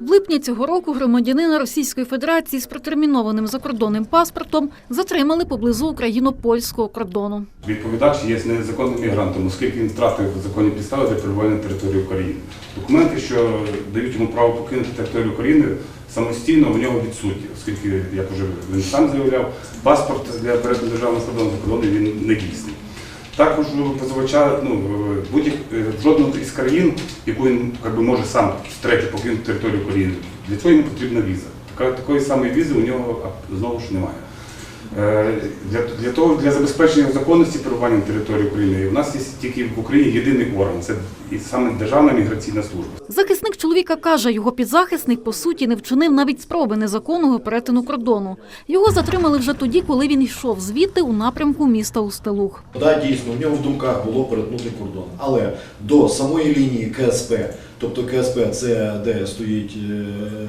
В липні цього року громадянина Російської Федерації з протермінованим закордонним паспортом затримали поблизу україно-польського кордону. Відповідач є незаконним мігрантом, оскільки він втратив законні підстави для перебування на території України. Документи, що дають йому право покинути територію України, самостійно у нього відсутні, оскільки, як вже він сам заявляв, паспорт для перетину державного кордону за він не дійсний. Також позивача ну, будь-як е, жодного із країн, яку він би, може сам втретє покинути територію України, для цього йому потрібна віза. Такої самої візи у нього знову ж немає. Е, Для, для того, для забезпечення законності перебування на території України, у нас є тільки в Україні єдиний орган, це і саме Державна міграційна служба. Захисник чоловіка каже, його підзахисник по суті не вчинив навіть спроби незаконного перетину кордону. Його затримали вже тоді, коли він йшов звідти у напрямку міста Устилуг. Да, дійсно, в нього в думках було перетнути кордон. Але до самої лінії КСП, тобто КСП це де стоїть е,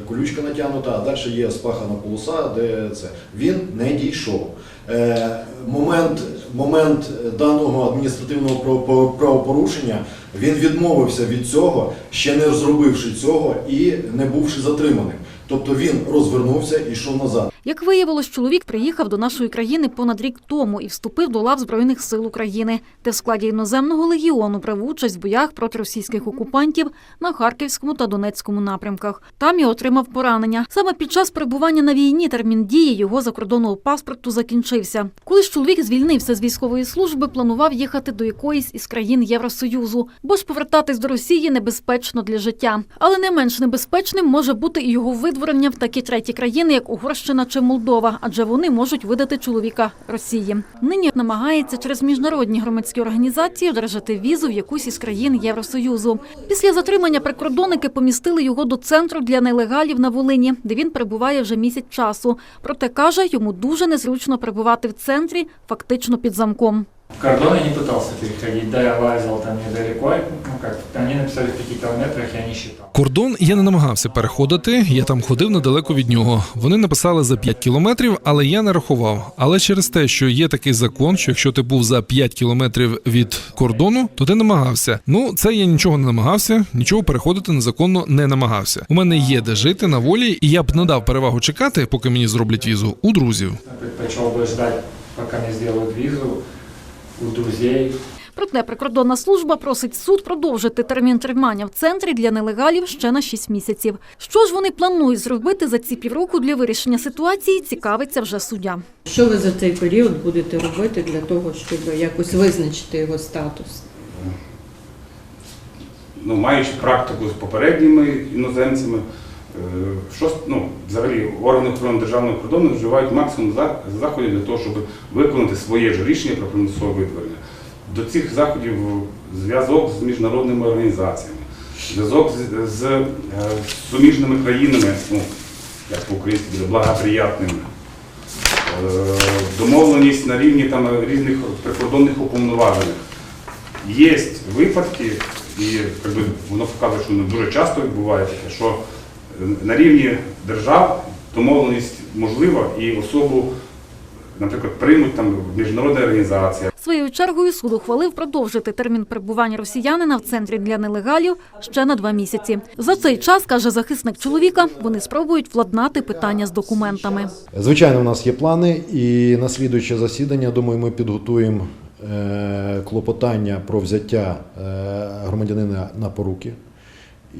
колючка натягнута, а далі є спахана полоса, де це. Він не дійшов. Е, Момент, момент даного адміністративного правопорушення він відмовився від цього, ще не зробивши цього і не бувши затриманим. Тобто він розвернувся і йшов назад. Як виявилось, чоловік приїхав до нашої країни понад рік тому і вступив до лав Збройних сил України, де в складі іноземного легіону брав участь в боях проти російських окупантів на Харківському та Донецькому напрямках. Там і отримав поранення. Саме під час перебування на війні термін дії його закордонного паспорту закінчився. Коли ж чоловік звільнився з військової служби, планував їхати до якоїсь із країн Євросоюзу, бо ж повертатись до Росії небезпечно для життя. Але не менш небезпечним може бути і його видворення в такі треті країни, як Угорщина чи Молдова, адже вони можуть видати чоловіка Росії. Нині намагається через міжнародні громадські організації одержати візу в якусь із країн Євросоюзу. Після затримання прикордонники помістили його до центру для нелегалів на Волині, де він перебуває вже місяць часу. Проте каже, йому дуже незручно перебувати в центрі, фактично під замком. Кордон я не пытался переходить, да, я лазил там недалеко, ну как, они написали в пяти километрах, я не считал. Кордон я не намагався переходити. Я там ходив недалеко від нього. Вони написали за 5 кілометрів, але я не рахував. Але через те, що є такий закон, що якщо ти був за 5 кілометрів від кордону, то ти намагався. Ну це я нічого не намагався, нічого переходити незаконно не намагався. У мене є де жити на волі, і я б надав перевагу чекати, поки мені зроблять візу у друзів. Я предпочел бы ждать, пока мне сделают визу у друзей. Проте прикордонна служба просить суд продовжити термін тримання в центрі для нелегалів ще на 6 місяців. Що ж вони планують зробити за ці півроку для вирішення ситуації, цікавиться вже суддя. Що ви за цей період будете робити для того, щоб якось визначити його статус? Ну, маючи практику з попередніми іноземцями, що ну, взагалі органи охорони державного кордону вживають максимум заходів для того, щоб виконати своє ж рішення про примусове видворення. До цих заходів зв'язок з міжнародними організаціями, зв'язок з, з е, суміжними країнами, ну, як по-українськи буде, благоприятними. Е, Домовленість на рівні там, різних прикордонних уповноважених. Є випадки, і якби, воно показує, що воно дуже часто відбувається, що е, на рівні держав домовленість можлива і особу, наприклад, приймуть там міжнародна організація. Своєю чергою суд ухвалив продовжити термін перебування росіянина в центрі для нелегалів ще на два місяці. За цей час, каже захисник чоловіка, вони спробують владнати питання з документами. Звичайно, у нас є плани, і на слідуюче засідання, думаю, ми підготуємо е, клопотання про взяття е, громадянина на поруки.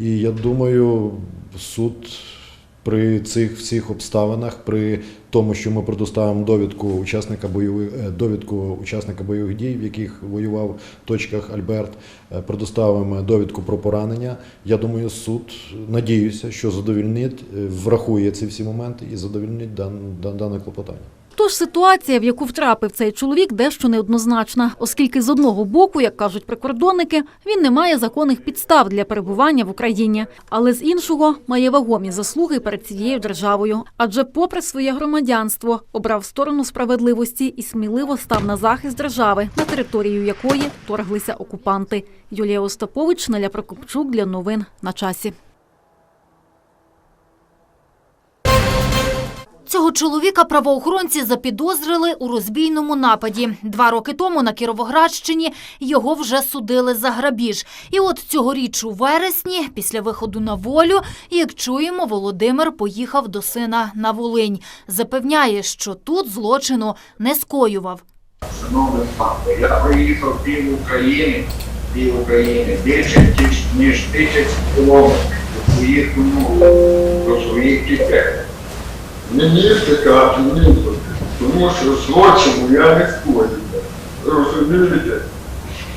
І я думаю, суд при цих всіх обставинах, при тому, що ми предоставимо довідку учасника бойових е, довідку учасника бойових дій, в яких воював в точках Альберт, е, предоставимо довідку про поранення. Я думаю, суд надіюся, що задовільнить, е, врахує ці всі моменти і задовільнить дан, дан, дане клопотання. Тож ситуація, в яку втрапив цей чоловік, дещо неоднозначна, оскільки з одного боку, як кажуть прикордонники, він не має законних підстав для перебування в Україні, але з іншого має вагомі заслуги перед цією державою. Адже, попри своє громадянство, обрав сторону справедливості і сміливо став на захист держави, на територію якої торглися окупанти. Юлія Остапович, Наля Прокопчук для новин на часі. Цього чоловіка правоохоронці запідозрили у розбійному нападі. Два роки тому на Кіровоградщині його вже судили за грабіж. І от цьогоріч у вересні, після виходу на волю, як чуємо, Володимир поїхав до сина на Волинь. Запевняє, що тут злочину не скоював. Шановний пане, я проїхав пів України, пів України, більше ніж, тисяч кілометрів до своїх до своїх дітей. Мені втекати нікуди, тому що злочину я не скоюю. Розумієте?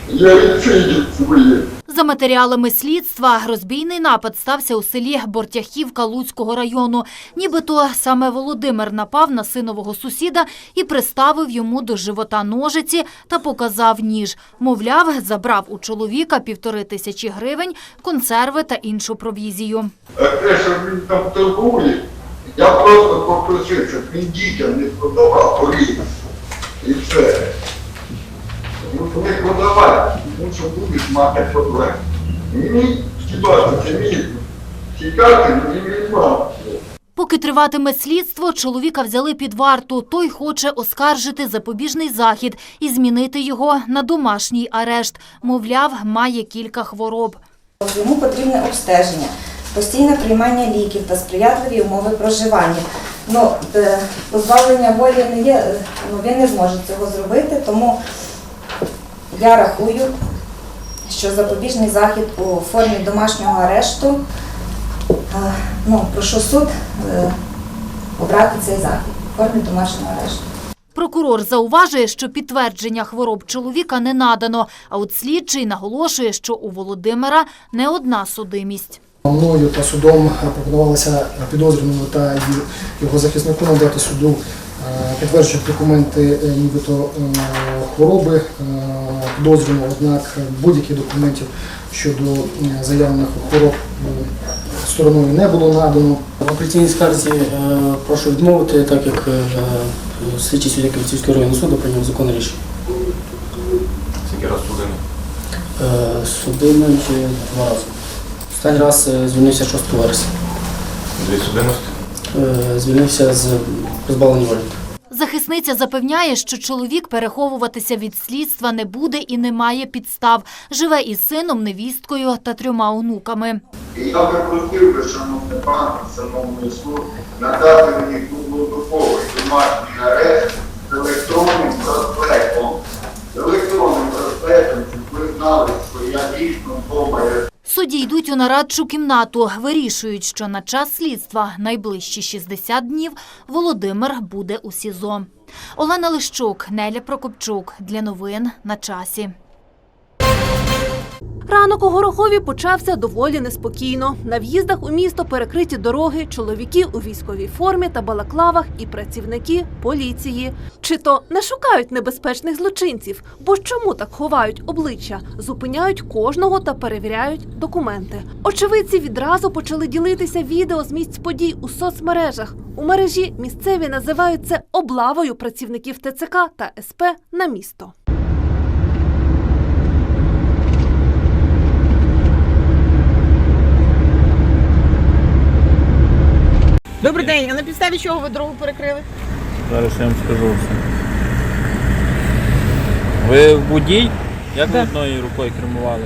Я відсидів своє. За матеріалами слідства, розбійний напад стався у селі Бортяхівка Луцького району. Нібито саме Володимир напав на синового сусіда і приставив йому до живота ножиці та показав ніж. Мовляв, забрав у чоловіка півтори тисячі гривень, консерви та іншу провізію. А те, що він там торгує, я просто попросив, щоб він дітям не продавав горіх. І все. Ну, не продавай, тому що будеш мати проблеми. Мені хіба це міг тікати, мені не мав. Поки триватиме слідство, чоловіка взяли під варту. Той хоче оскаржити запобіжний захід і змінити його на домашній арешт. Мовляв, має кілька хвороб. Йому потрібне обстеження, постійне приймання ліків та сприятливі умови проживання. Ну, е, позбавлення волі не є, е, ну, він не зможе цього зробити, тому я рахую, що запобіжний захід у формі домашнього арешту, е, ну, прошу суд обрати цей захід у формі домашнього арешту. Прокурор зауважує, що підтвердження хвороб чоловіка не надано, а от слідчий наголошує, що у Володимира не одна судимість. Мною та судом пропонувалося підозрюваному та його захиснику надати суду е, підтверджуючи документи, е, нібито е, хвороби е, підозрюваного, однак будь-яких документів щодо е, заявлених хвороб е, стороною не було надано. В апеляційній скарзі е, прошу відмовити, так як е, слідчий суддя Київського районного суду прийняв законне рішення. Скільки раз судимо? Е, Судимий е, два рази. Останній раз е, звільнився 6 вересня. Дві судимості? Е, Звільнився з позбавлення волі. Захисниця запевняє, що чоловік переховуватися від слідства не буде і не має підстав. Живе із сином, невісткою та трьома онуками. Я би просив би, шановний пан, шановний суд, надати мені круглодобовий домашній арешт з електронним проспектом. З електронним проспектом, щоб ви знали, що я дійсно вдома Судді йдуть у нарадчу кімнату, вирішують, що на час слідства найближчі 60 днів Володимир буде у СІЗО. Олена Лищук, Неля Прокопчук. Для новин на часі. Ранок у Горохові почався доволі неспокійно. На в'їздах у місто перекриті дороги, чоловіки у військовій формі та балаклавах і працівники поліції. Чи то не шукають небезпечних злочинців, бо чому так ховають обличчя, зупиняють кожного та перевіряють документи. Очевидці відразу почали ділитися відео з місць подій у соцмережах. У мережі місцеві називають це облавою працівників ТЦК та СП на місто. Добрий день, а на підставі чого ви дорогу перекрили? Зараз я вам скажу все. Ви водій? Як ви Да. одною рукою кермували?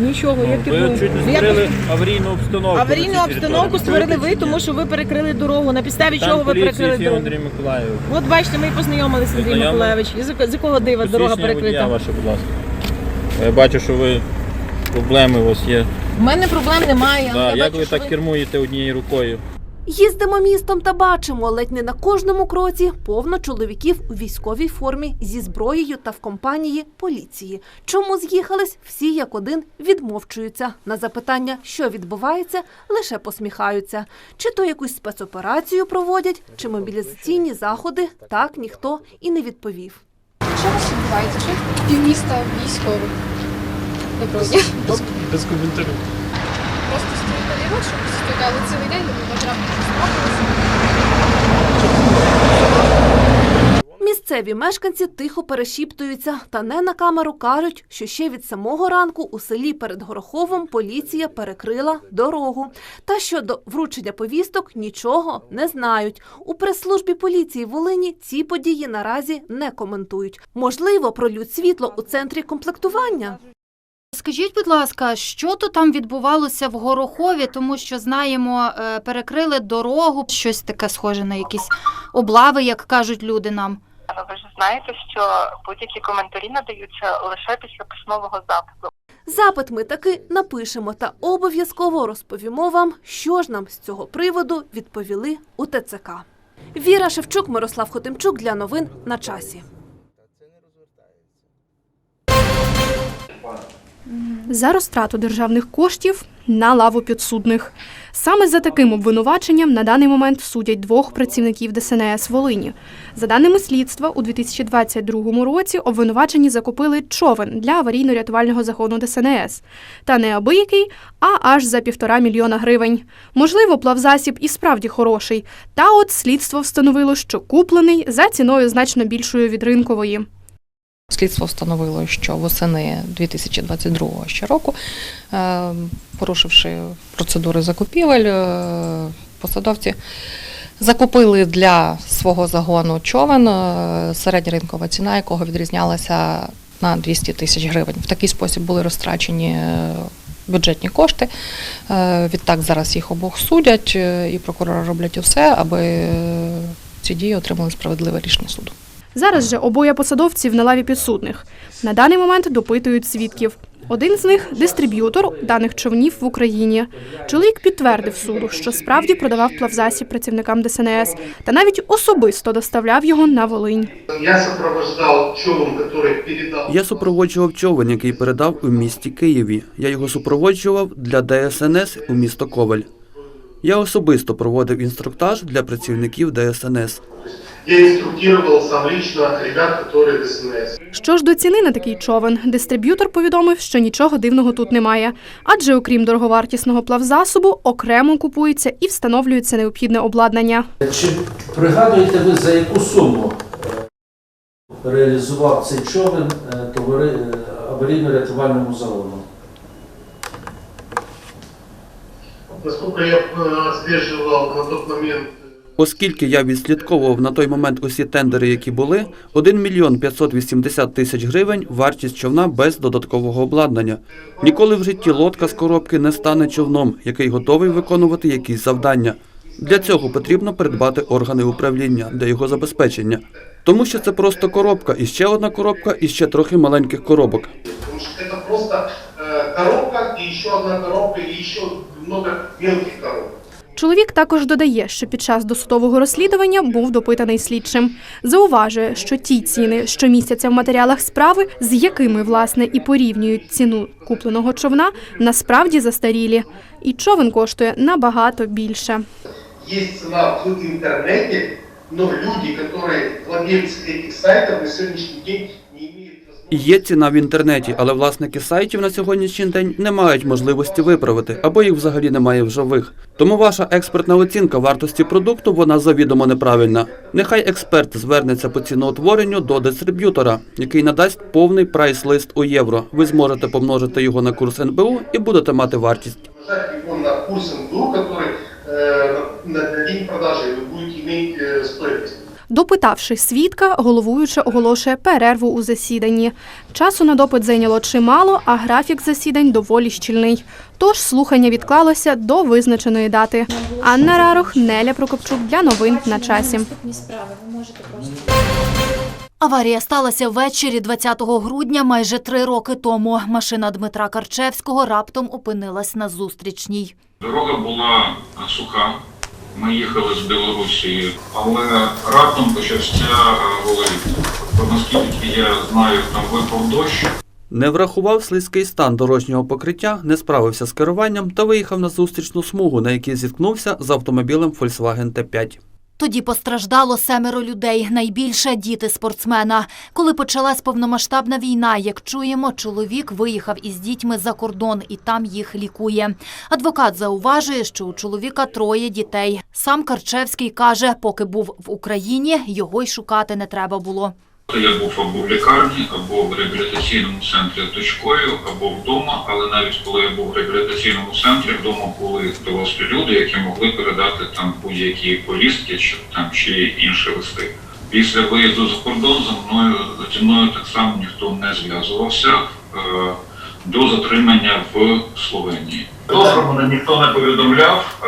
Нічого, Ну, я ви чуть не Я створили аварійну обстановку. Аварійну обстановку створили ви, тому що ви перекрили дорогу. На підставі чого ви перекрили дорогу? Андрій Миколаїв. От бачите, ми і познайомилися, Андрій Познайомились? Миколаївич. І з, з якого дива дорога Посвідчення водія перекрита? ваше, будь ласка. Я бачу, що ви проблеми у вас є. У мене проблем немає. але Да, я як бачу, ви що так кермуєте однією рукою? Їздимо містом та бачимо, ледь не на кожному кроці повно чоловіків у військовій формі зі зброєю та в компанії поліції. Чому з'їхались? Всі як один відмовчуються. На запитання, що відбувається, лише посміхаються. Чи то якусь спецоперацію проводять, чи мобілізаційні заходи, так ніхто і не відповів. Що вас відбувається? Що півміста військових? Дня. Без коментарів. Просто щось трапилося. Місцеві мешканці тихо перешіптуються та не на камеру кажуть, що ще від самого ранку у селі перед Гороховом поліція перекрила дорогу. Та щодо вручення повісток нічого не знають. У прес-службі поліції Волині ці події наразі не коментують. Можливо, пролють світло у центрі комплектування. Скажіть, будь ласка, що то там відбувалося в Горохові, тому що знаємо, е, перекрили дорогу, щось таке схоже на якісь облави, як кажуть люди нам. Ну, ви ж знаєте, що будь-які коментарі надаються лише після письмового запиту. Запит ми таки напишемо та обов'язково розповімо вам, що ж нам з цього приводу відповіли у ТЦК. Віра Шевчук, Мирослав Хотимчук для новин на часі. За розтрату державних коштів на лаву підсудних. Саме за таким обвинуваченням на даний момент судять двох працівників ДСНС Волині. За даними слідства, у 2022 році обвинувачені закупили човен для аварійно-рятувального загону ДСНС. Та не абиякий, а аж за півтора мільйона гривень. Можливо, плавзасіб і справді хороший. Та от слідство встановило, що куплений за ціною значно більшою від ринкової. Слідство встановило, що восени 2022 ще року, порушивши процедури закупівель, е, посадовці закупили для свого загону човен, е, середня ринкова ціна якого відрізнялася на 200 тисяч гривень. В такий спосіб були розтрачені е, бюджетні кошти. Відтак зараз їх обох судять, і прокурори роблять усе, аби ці дії отримали справедливе рішення суду. Зараз же обоє посадовців на лаві підсудних. На даний момент допитують свідків. Один з них дистриб'ютор даних човнів в Україні. Чоловік підтвердив суду, що справді продавав плавзасіб працівникам ДСНС та навіть особисто доставляв його на Волинь. Човен. Я супроводжував човен, який передав у місті Києві. Я його супроводжував для ДСНС у місто Коваль. Я особисто проводив інструктаж для працівників ДСНС. Я инструктировал сам лично ребят, которые ДСНС. Що ж до ціни на такий човен, дистриб'ютор повідомив, що нічого дивного тут немає, адже окрім дороговартісного плавзасобу, окремо купується і встановлюється необхідне обладнання. Чи пригадуєте ви, за яку суму е, реалізував цей човен е, товари е, аварійно-рятувальному заводу? Насколько я э, на тот момент Оскільки я відслідковував на той момент усі тендери, які були, 1 мільйон 580 тисяч гривень вартість човна без додаткового обладнання. Ніколи в житті лодка з коробки не стане човном, який готовий виконувати якісь завдання. Для цього потрібно придбати органи управління для його забезпечення. Тому що це просто коробка, і ще одна коробка, і ще трохи маленьких коробок. Это просто э, коробка, и еще одна коробка, и еще много мелких коробок. Чоловік також додає, що під час досудового розслідування був допитаний слідчим. Зауважує, що ті ціни, що містяться в матеріалах справи, з якими власне і порівнюють ціну купленого човна, насправді застарілі. І човен коштує набагато більше. Есть цена в интернете, но люди, которые владельцы этих сайтов на сегодняшний день не имеют І Є ціна в інтернеті, але власники сайтів на сьогоднішній день не мають можливості виправити, або їх взагалі немає в живих. Тому ваша експертна оцінка вартості продукту вона завідомо неправильна. Нехай експерт звернеться по ціноутворенню до дистриб'ютора, який надасть повний прайс-лист у євро. Ви зможете помножити його на курс НБУ і будете мати вартість. умножать его на курс НБУ, который э, на, на день продажи вы будете иметь э, стоимость. Допитавши свідка, головуюча оголошує перерву у засіданні. Часу на допит зайняло чимало, а графік засідань доволі щільний. Тож слухання відклалося до визначеної дати. Анна Рарох, Неля Прокопчук для новин на часі. Аварія сталася ввечері 20 грудня, майже три роки тому. Машина Дмитра Карчевського раптом опинилась на зустрічній. Дорога була суха. Ми їхали з Білорусі, але раптом почався гололід. Наскільки я знаю, там випав дощ. Не врахував слизький стан дорожнього покриття, не справився з керуванням та виїхав на зустрічну смугу, на якій зіткнувся з автомобілем Volkswagen T5. Тоді постраждало семеро людей, найбільше діти спортсмена. Коли почалась повномасштабна війна, як чуємо, чоловік виїхав із дітьми за кордон і там їх лікує. Адвокат зауважує, що у чоловіка троє дітей. Сам Карчевський каже, поки був в Україні, його й шукати не треба було. Я був або в лікарні, або в реабілітаційному центрі точкою, або вдома, але навіть коли я був в реабілітаційному центрі, вдома були дорослі люди, які могли передати там будь-які повістки чи там чи інші листи. Після виїзду за кордон за мною зі мною так само ніхто не зв'язувався е, до затримання в Словенії. Добре, мене ніхто не повідомляв. Е,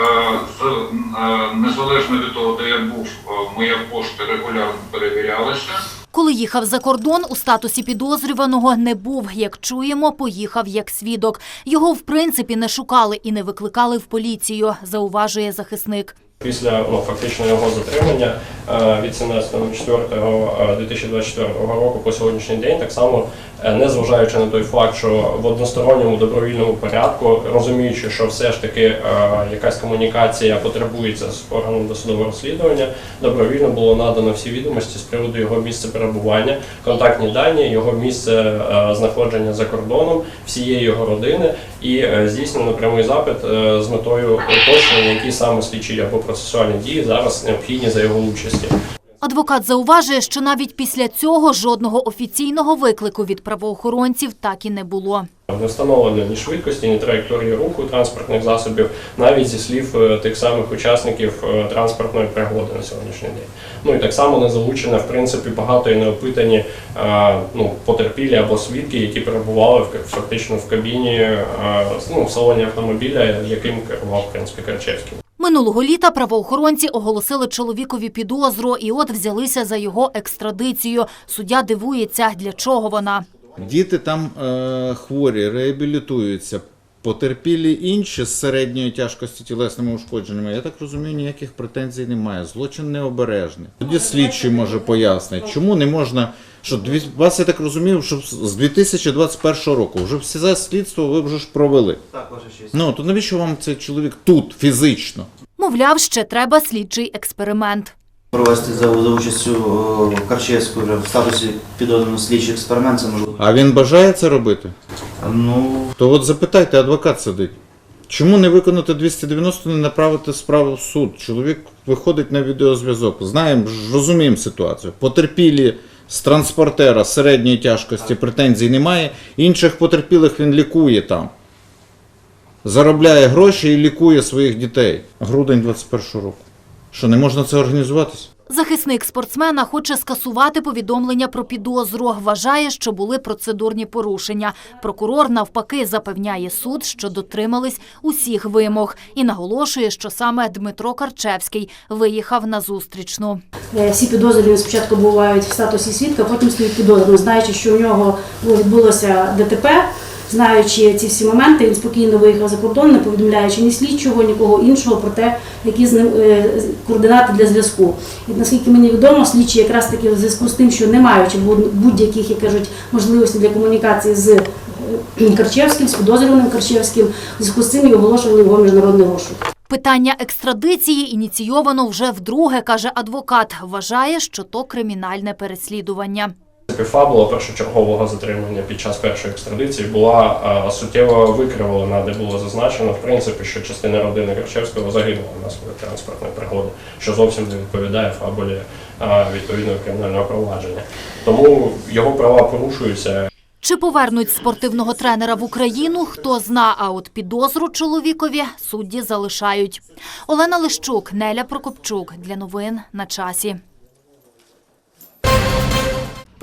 з, е, незалежно від того, де я був, е, моя пошта регулярно перевірялася. Коли їхав за кордон, у статусі підозрюваного не був. Як чуємо, поїхав як свідок. Його в принципі не шукали і не викликали в поліцію, зауважує захисник. Після ну, фактично його затримання від 17.04.2024 року по сьогоднішній день, так само е, незважаючи на той факт, що в односторонньому добровільному порядку, розуміючи, що все ж таки е, якась комунікація потребується з органом досудового розслідування, добровільно було надано всі відомості з приводу його місця перебування, контактні дані, його місце е, знаходження за кордоном, всієї його родини і е, здійснено прямий запит е, з метою уточнення, які саме слідчі або процесуальні дії зараз необхідні за його Адвокат зауважує, що навіть після цього жодного офіційного виклику від правоохоронців так і не було. Не встановлено ні швидкості, ні траєкторії руху транспортних засобів, навіть зі слів е, тих самих учасників е, транспортної пригоди на сьогоднішній день. Ну і так само не залучено, в принципі, багато і не опитані е, ну, потерпілі або свідки, які перебували фактично в кабіні ну, в салоні автомобіля, яким керував в принципі Карчевський. Минулого літа правоохоронці оголосили чоловікові підозру і от взялися за його екстрадицію. Суддя дивується, для чого вона. Діти там е, хворі, реабілітуються. Потерпілі інші з середньої тяжкості тілесними ушкодженнями. Я так розумію, ніяких претензій немає. Злочин необережний. Тоді слідчий може пояснити, чому не можна. Що дві- вас я так розумію, що з 2021 року вже все слідство ви вже ж провели. Так, ваша честь. Ну то навіщо вам цей чоловік тут фізично? Мовляв, ще треба слідчий експеримент. Провести за, за участю Карчевського вже в статусі підозрюваного слідчий експеримент, це можливо. А він бажає це робити? Ну, То от запитайте, адвокат сидить. Чому не виконати 290, не направити справу в суд? Чоловік виходить на відеозв'язок. Знаємо, ж розуміємо ситуацію. Потерпілі з транспортера середньої тяжкості претензій немає. Інших потерпілих він лікує там. Заробляє гроші і лікує своїх дітей. Грудень 21 року. Що, не можна це організуватись? Захисник спортсмена хоче скасувати повідомлення про підозру. Вважає, що були процедурні порушення. Прокурор навпаки запевняє суд, що дотримались усіх вимог, і наголошує, що саме Дмитро Карчевський виїхав на зустрічну. Е, Всі підозрювані спочатку бувають в статусі свідка, потім стають підозрюваним. Знаючи, що у нього відбулося ДТП, знаючи ці всі моменти, він спокійно виїхав за кордон, не повідомляючи ні слідчого, нікого іншого про те, які з ним е, координати для зв'язку. І наскільки мені відомо, слідчі якраз таки в зв'язку з тим, що не маючи будь- будь-яких, як кажуть, можливостей для комунікації з е, Карчевським, з підозрюваним Карчевським, в зв'язку з цим і оголошували його міжнародний розшук. Питання екстрадиції ініційовано вже вдруге, каже адвокат. Вважає, що то кримінальне переслідування. Фабула першочергового затримання під час першої екстрадиції була е, суттєво викривлена, де було зазначено, в принципі, що частина родини Карчевського загинула внаслідок транспортної пригоди, що зовсім не відповідає фабулі е, відповідного кримінального провадження. Тому його права порушуються. Чи повернуть спортивного тренера в Україну, хто зна, а от підозру чоловікові судді залишають. Олена Лищук, Неля Прокопчук. Для новин на часі.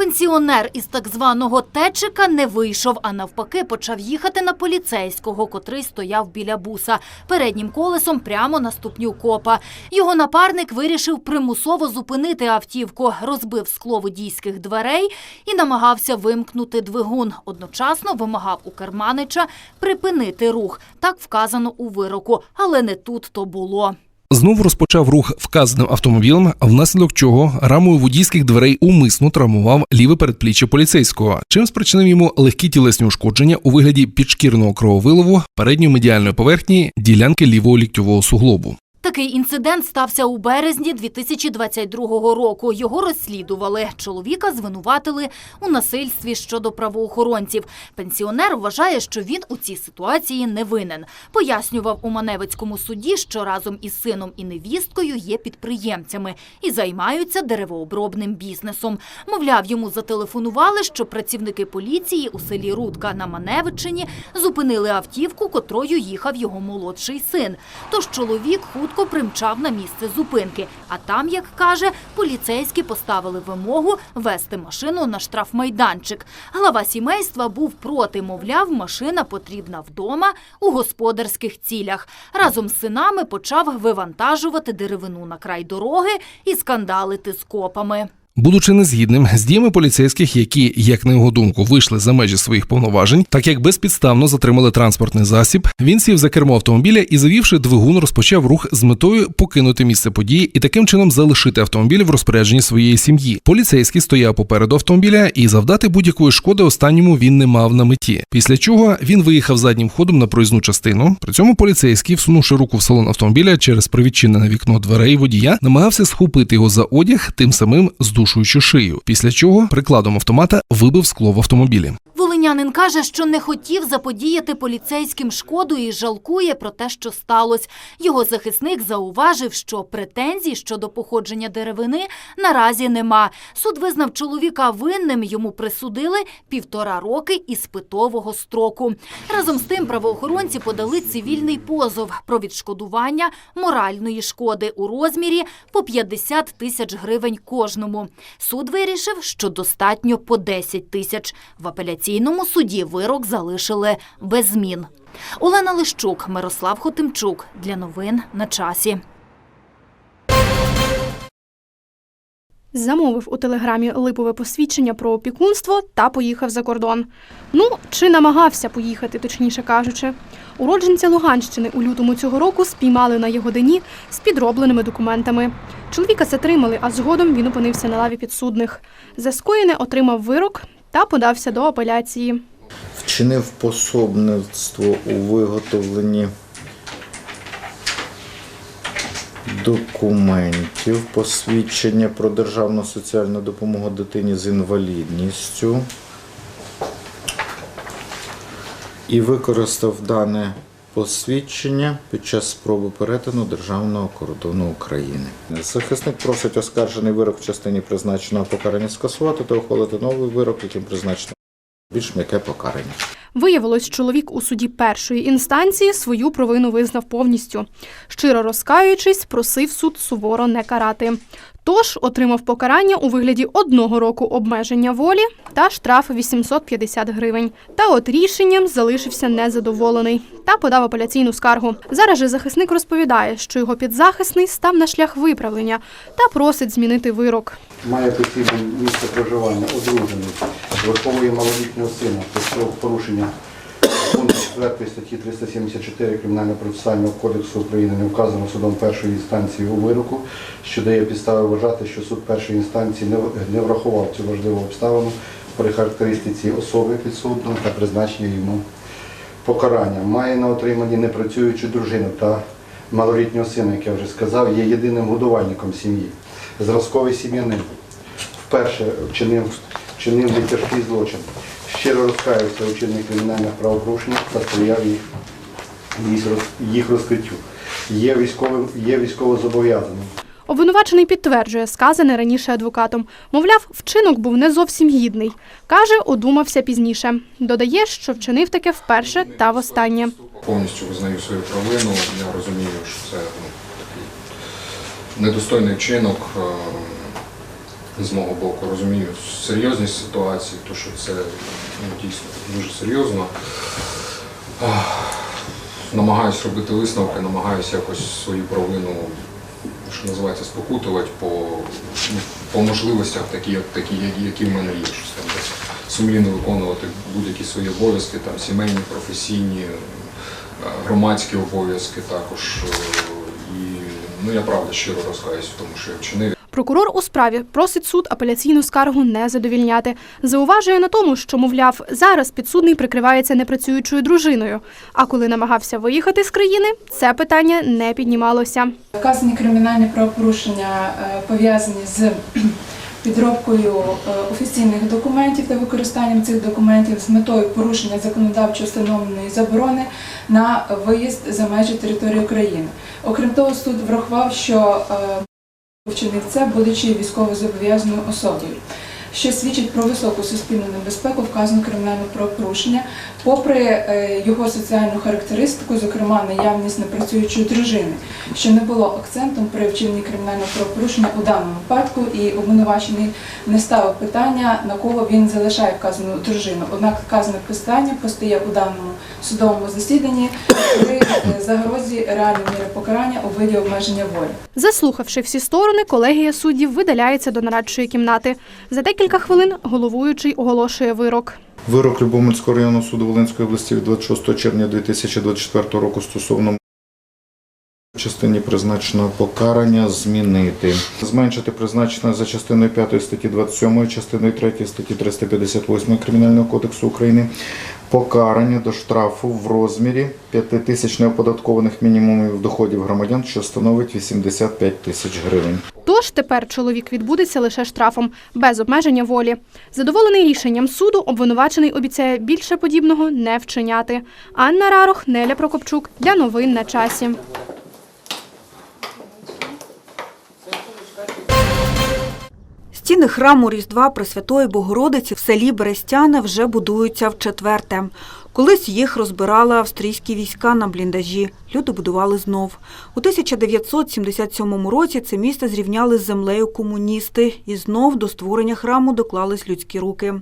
Пенсіонер із так званого течика не вийшов, а навпаки почав їхати на поліцейського, котрий стояв біля буса, переднім колесом прямо на ступню копа. Його напарник вирішив примусово зупинити автівку, розбив скло водійських дверей і намагався вимкнути двигун. Одночасно вимагав у керманича припинити рух. Так вказано у вироку, але не тут то було. Знову розпочав рух вказаним автомобілем, внаслідок чого рамою водійських дверей умисно травмував ліве передпліччя поліцейського, чим спричинив йому легкі тілесні ушкодження у вигляді підшкірного крововилову передньої медіальної поверхні ділянки лівого ліктьового суглобу. Такий інцидент стався у березні 2022 року. Його розслідували. Чоловіка звинуватили у насильстві щодо правоохоронців. Пенсіонер вважає, що він у цій ситуації не винен. Пояснював у Маневицькому суді, що разом із сином і невісткою є підприємцями і займаються деревообробним бізнесом. Мовляв, йому зателефонували, що працівники поліції у селі Рудка на Маневичині зупинили автівку, котрою їхав його молодший син. Тож чоловік хутко примчав на місце зупинки. А там, як каже, поліцейські поставили вимогу вести машину на штрафмайданчик. Глава сімейства був проти, мовляв, машина потрібна вдома у господарських цілях. Разом з синами почав вивантажувати деревину на край дороги і скандалити з копами. Будучи незгідним з діями поліцейських, які, як на його думку, вийшли за межі своїх повноважень, так як безпідставно затримали транспортний засіб, він сів за кермо автомобіля і, завівши двигун, розпочав рух з метою покинути місце події і таким чином залишити автомобіль в розпорядженні своєї сім'ї. Поліцейський стояв попереду автомобіля і завдати будь-якої шкоди останньому він не мав на меті. Після чого він виїхав заднім ходом на проїзну частину. При цьому поліцейський, всунувши руку в салон автомобіля через привідчинене вікно дверей водія, намагався схопити його за одяг, тим самим здушуючи шию. Після чого прикладом автомата вибив скло в автомобілі. Волинянин каже, що не хотів заподіяти поліцейським шкоду і жалкує про те, що сталося. Його захисник зауважив, що претензій щодо походження деревини наразі нема. Суд визнав чоловіка винним, йому присудили півтора роки іспитового строку. Разом з тим правоохоронці подали цивільний позов про відшкодування моральної шкоди у розмірі по 50 тисяч гривень кожному. Суд вирішив, що достатньо по 10 тисяч. В апеляційному суді вирок залишили без змін. Олена Лищук, Мирослав Хотимчук. Для новин на часі. Замовив у телеграмі липове посвідчення про опікунство та поїхав за кордон. Ну, чи намагався поїхати, точніше кажучи. Уродженця Луганщини у лютому цього року спіймали на його дені з підробленими документами. Чоловіка затримали, а згодом він опинився на лаві підсудних. За скоєне отримав вирок та подався до апеляції. Вчинив пособництво у виготовленні документів, посвідчення про державну соціальну допомогу дитині з інвалідністю і використав дане посвідчення під час спроби перетину державного кордону України. Захисник просить оскаржений вирок в частині призначеного покарання скасувати та ухвалити новий вирок, яким призначено більш м'яке покарання. Виявилось, чоловік у суді першої інстанції свою провину визнав повністю. Щиро розкаючись, просив суд суворо не карати. Тож отримав покарання у вигляді одного року обмеження волі та штраф 850 гривень. Та от рішенням залишився незадоволений та подав апеляційну скаргу. Зараз же захисник розповідає, що його підзахисний став на шлях виправлення та просить змінити вирок. має постійне місце проживання, одружений, виховує малолітнього сина, порушення пункту 4 статті 374 Кримінально-процесуального кодексу України не вказано судом першої інстанції у вироку, що дає підстави вважати, що суд першої інстанції не, врахував цю важливу обставину при характеристиці особи підсудного та призначення йому покарання. Має на отриманні непрацюючу дружину та малолітнього сина, як я вже сказав, є єдиним годувальником сім'ї. Зразковий сім'янин. Вперше вчинив, вчинив тяжкий злочин. Щиро розкаюся у вчиненні кримінальних правопорушень та сприяв їх, їх роз- їх розкриттю. Є військовим, є військово зобов'язаним. Обвинувачений підтверджує сказане раніше адвокатом. Мовляв, вчинок був не зовсім гідний. Каже, одумався пізніше. Додає, що вчинив таке вперше та востаннє. повністю визнаю свою провину. Я розумію, що це ну, такий недостойний вчинок е, з мого боку. Розумію серйозність ситуації, то що це ну, дійсно дуже серйозно. Намагаюсь робити висновки, намагаюсь якось свою провину, що називається, спокутувати по, ну, по можливостях, такі, такі, які- які в мене є. Щось там сумлінно виконувати будь-які свої обов'язки, там сімейні, професійні, е, громадські обов'язки також. е, І ну я правда щиро розкаюсь в тому, що я вчинив. Прокурор у справі просить суд апеляційну скаргу не задовільняти. Зауважує на тому, що, мовляв, зараз підсудний прикривається непрацюючою дружиною. А коли намагався виїхати з країни, це питання не піднімалося. Вказані кримінальні правопорушення е, пов'язані з підробкою е, офіційних документів та використанням цих документів з метою порушення законодавчо встановленої заборони на виїзд за межі території України. Окрім того, суд врахував, що е, вчинив це, будучи військовозобов'язаною особою. Що свідчить про високу суспільну небезпеку вказаного кримінального правопорушення, попри е, його соціальну характеристику, зокрема наявність непрацюючої дружини, що не було акцентом при вчиненні кримінального правопорушення у даному випадку, і обвинувачений не ставив питання, на кого він залишає вказану дружину. Однак вказане питання постає у даному судовому засіданні при е, загрозі реальної міри покарання у виді обмеження волі. Заслухавши всі сторони, колегія суддів видаляється до нарадчої кімнати. За декілька хвилин головуючий оголошує вирок. Вирок Любомельського районного суду Волинської області від 26 червня 2024 року стосовно частині призначеного покарання змінити. Зменшити призначене за частиною 5 статті 27, частиною 3 статті 358 Кримінального кодексу України покарання до штрафу в розмірі 5 тисяч неоподаткованих мінімумів доходів громадян, що становить 85 тисяч гривень. Тож тепер чоловік відбудеться лише штрафом, без обмеження волі. Задоволений рішенням суду, обвинувачений обіцяє більше подібного не вчиняти. Анна Рарох, Неля Прокопчук для новин на часі. Стіни храму Різдва Пресвятої Богородиці в селі Берестяне вже будуються в четверте. Колись їх розбирали австрійські війська на бліндажі. Люди будували знов. У 1977 році це місце зрівняли з землею комуністи, і знов до створення храму доклались людські руки.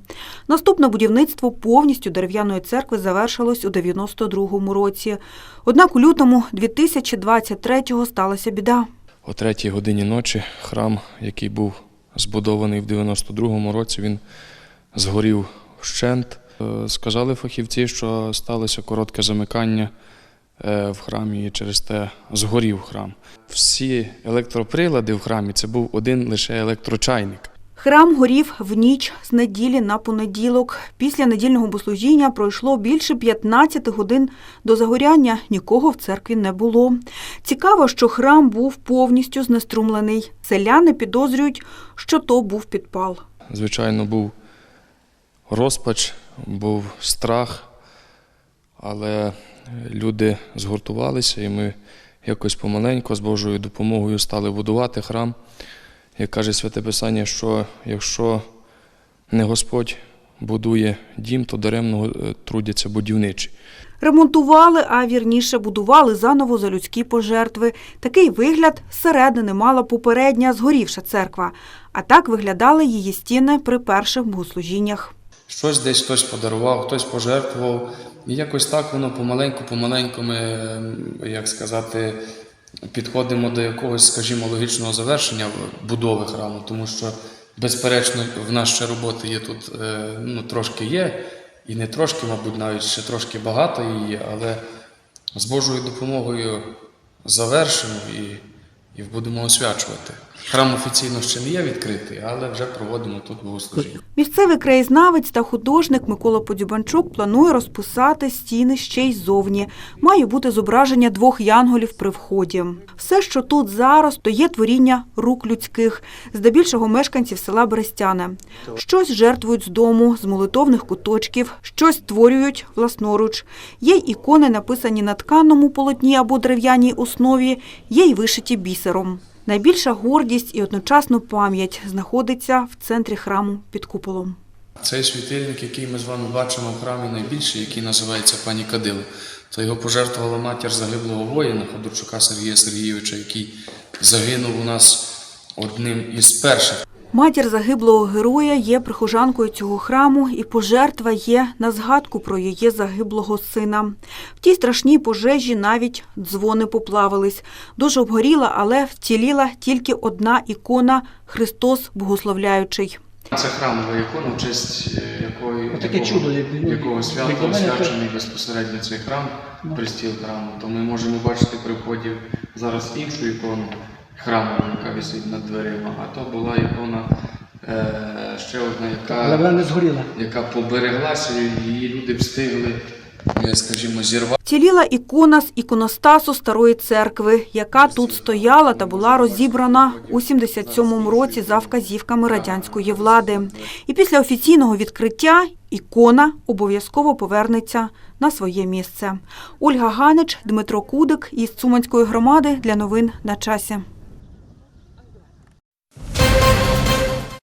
Наступне будівництво повністю дерев'яної церкви завершилось у 92 році. Однак у лютому 2023-го сталася біда. О третій годині ночі храм, який був збудований в 92-му році, він згорів вщент. Е, Сказали фахівці, що сталося коротке замикання е, в храмі і через те згорів храм. Всі електроприлади в храмі це був один лише електрочайник. Храм горів в ніч з неділі на понеділок. Після недільного богослужіння пройшло більше 15 годин до загоряння. Нікого в церкві не було. Цікаво, що храм був повністю знеструмлений. Селяни підозрюють, що то був підпал. Звичайно, був розпач, був страх, але люди згуртувалися і ми якось помаленько з Божою допомогою стали будувати храм. Як каже Святе Писання, що якщо не Господь будує дім, то даремно е, трудяться будівничі. Ремонтували, а вірніше будували заново за людські пожертви. Такий вигляд зсередини мала попередня згорівша церква. А так виглядали її стіни при перших богослужіннях. Щось десь хтось подарував, хтось пожертвував. І якось так воно помаленьку-помаленьку ми, ем, як сказати, підходимо до якогось, скажімо, логічного завершення будови храму, тому що, безперечно, в нас ще роботи є тут, е, ну, трошки є, і не трошки, мабуть, навіть ще трошки багато її є, але з Божою допомогою завершимо і, і будемо освячувати. Храм офіційно ще не є відкритий, але вже проводимо тут богослужіння. Місцевий краєзнавець та художник Микола Подюбанчук планує розписати стіни ще й ззовні. Має бути зображення двох янголів при вході. Все, що тут зараз, то є творіння рук людських, здебільшого мешканців села Берестяне. Щось жертвують з дому, з молитовних куточків, щось створюють власноруч. Є й ікони, написані на тканому полотні або дерев'яній основі, є й вишиті бісером. Найбільша гордість і одночасно пам'ять знаходиться в центрі храму під куполом. Цей світильник, який ми з вами бачимо в храмі найбільший, який називається Пані Кадил, то його пожертвувала матір загиблого воїна Ходорчука Сергія Сергійовича, який загинув у нас одним із перших. Матір загиблого героя є прихожанкою цього храму, і пожертва є на згадку про її загиблого сина. В тій страшній пожежі навіть дзвони поплавились. Дуже обгоріла, але вціліла тільки одна ікона Христос Богословляючий. Це храмова ікона, в честь е, якої Отаке якого, чудо, як він- якого свято як освячений безпосередньо цей храм, Ну. пристіл храму. То ми можемо бачити при вході зараз іншу ікону храму, яка висить над дверима, а то була ікона е, ще одна, Але вона яка, не згоріла. яка побереглася, і її люди встигли, е, скажімо, зірвати. Вціліла ікона з іконостасу Старої церкви, яка тут стояла та була розібрана у 77-му році за вказівками радянської влади. І після офіційного відкриття ікона обов'язково повернеться на своє місце. Ольга Ганич, Дмитро Кудик із Цуманської громади для новин на часі.